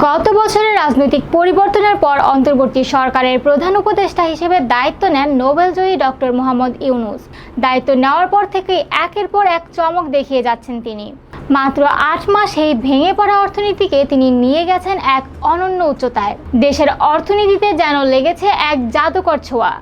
গত বছরের রাজনৈতিক পরিবর্তনের পর অন্তর্বর্তী সরকারের প্রধান উপদেষ্টা হিসেবে দায়িত্ব নেন নোবেলজয়ী ডক্টর মোহাম্মদ ইউনুস। দায়িত্ব নেওয়ার পর থেকে একের পর এক চমক দেখিয়ে যাচ্ছেন তিনি। মাত্র আট মাস এই ভেঙে পড়া অর্থনীতিকে তিনি নিয়ে গেছেন এক অনন্য উচ্চতায়। দেশের অর্থনীতিতে যেন লেগেছে এক জাদুকর ছোঁয়া।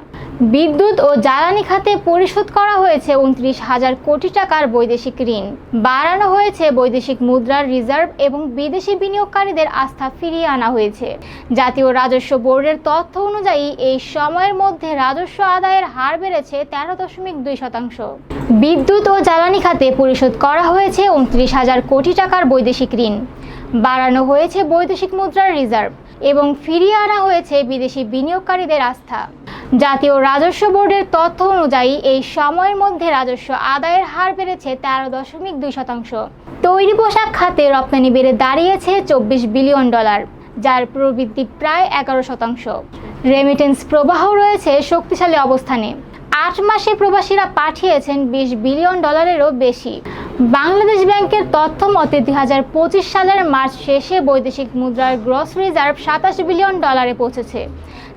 বিদ্যুৎ ও জ্বালানি খাতে পরিশোধ করা হয়েছে উনত্রিশ হাজার কোটি টাকার বৈদেশিক ঋণ। বাড়ানো হয়েছে বৈদেশিক মুদ্রার রিজার্ভ এবং বিদেশি বিনিয়োগকারীদের আস্থা ফিরিয়ে আনা হয়েছে। জাতীয় রাজস্ব বোর্ডের তথ্য অনুযায়ী, এই সময়ের মধ্যে রাজস্ব আদায়ের হার বেড়েছে তেরো দশমিক দুই শতাংশ। বিদ্যুৎ ও জ্বালানি খাতে পরিশোধ করা হয়েছে উনত্রিশ হাজার কোটি টাকার বৈদেশিক ঋণ। বাড়ানো হয়েছে বৈদেশিক মুদ্রার রিজার্ভ এবং ফিরিয়ে আনা হয়েছে বিদেশি বিনিয়োগকারীদের আস্থা। জাতীয় রাজস্ব বোর্ডের তথ্য অনুযায়ী এই সময়ের মধ্যে রাজস্ব আদায়ের হার বেড়েছে তেরো দশমিক দুই শতাংশ। তৈরি পোশাক খাতে রপ্তানি বেড়ে দাঁড়িয়েছে চব্বিশ বিলিয়ন ডলার, যার প্রবৃদ্ধি প্রায় এগারো শতাংশ। রেমিটেন্স প্রবাহ রয়েছে শক্তিশালী অবস্থানে। আট মাসে প্রবাসীরা পাঠিয়েছেন বিশ বিলিয়ন ডলারেরও বেশি। বাংলাদেশ ব্যাংকের তথ্য মতে, দুই হাজার পঁচিশ সালের মার্চ শেষে বৈদেশিক মুদ্রার গ্রস রিজার্ভ সাতাশ বিলিয়ন ডলারে পৌঁছেছে,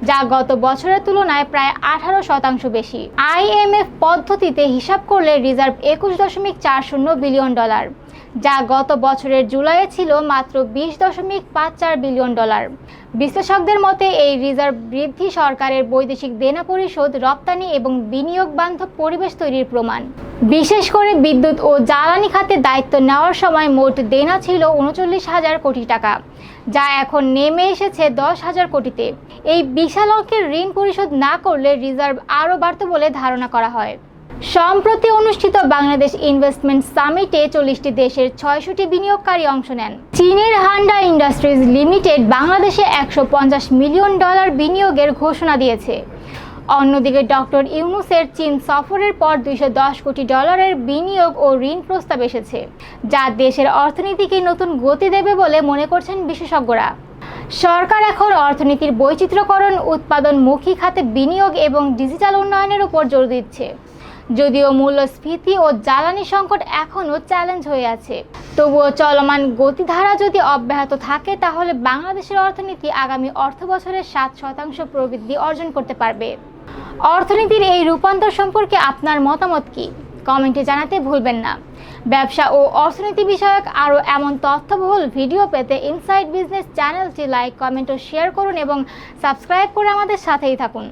যা গত বছরের তুলনায় প্রায় আঠারো শতাংশ বেশি। আইএমএফ পদ্ধতিতে হিসাব করলে রিজার্ভ একুশ দশমিক চার শূন্য বিলিয়ন ডলার, যা গত বছরের জুলাইয়ে ছিল মাত্র বিশ দশমিক পাঁচ চার বিলিয়ন ডলার। বিশ্লেষকদের মতে, এই রিজার্ভ বৃদ্ধি সরকারের বৈদেশিক দেনা পরিশোধ, রপ্তানি এবং বিনিয়োগ বান্ধব পরিবেশ তৈরির প্রমাণ। বিশেষ করে বিদ্যুৎ ও জ্বালানি খাতে দায়িত্ব নেওয়ার সময় মোট দেনা ছিল উনচল্লিশ হাজার কোটি টাকা, যা এখন নেমে এসেছে দশ হাজার কোটিতে। এই বিশাল অঙ্কের ঋণ পরিশোধ না করলে রিজার্ভ আরও বাড়ত বলে ধারণা করা হয়। সম্প্রতি অনুষ্ঠিত বাংলাদেশ ইনভেস্টমেন্ট সামিটে চল্লিশটি দেশের ছয়শটি বিনিয়োগকারী অংশ নেন। চীনের হান্ডা ইন্ডাস্ট্রিজ লিমিটেড বাংলাদেশে একশো পঞ্চাশ মিলিয়ন ডলার বিনিয়োগের ঘোষণা দিয়েছে। অন্যদিকে ডক্টর ইউনুসের চীন সফরের পর দুইশো দশ কোটি ডলারের বিনিয়োগ ও ঋণ প্রস্তাব এসেছে, যা দেশের অর্থনীতিকে নতুন গতি দেবে বলে মনে করছেন বিশেষজ্ঞরা। সরকার এখন অর্থনীতির বৈচিত্র্যকরণ, উৎপাদনমুখী খাতে বিনিয়োগ এবং ডিজিটাল উন্নয়নের উপর জোর দিচ্ছে। যদিও মূল্যস্ফীতি ও জ্বালানি সংকট এখনও চ্যালেঞ্জ হয়ে আছে। তবুও চলমান গতিধারা যদি অব্যাহত থাকে, তাহলে বাংলাদেশের অর্থনীতি আগামী অর্থ বছরের সাত শতাংশ প্রবৃদ্ধি অর্জন করতে পারবে। অর্থনীতির এই রূপান্তর সম্পর্কে আপনার মতামত কি? কমেন্টে জানাতে ভুলবেন না। ব্যবসা ও অর্থনীতি বিষয়ক আরও এমন তথ্যবহুল ভিডিও পেতে ইনসাইড বিজনেস চ্যানেলটি লাইক, কমেন্ট ও শেয়ার করুন এবং সাবস্ক্রাইব করে আমাদের সাথেই থাকুন।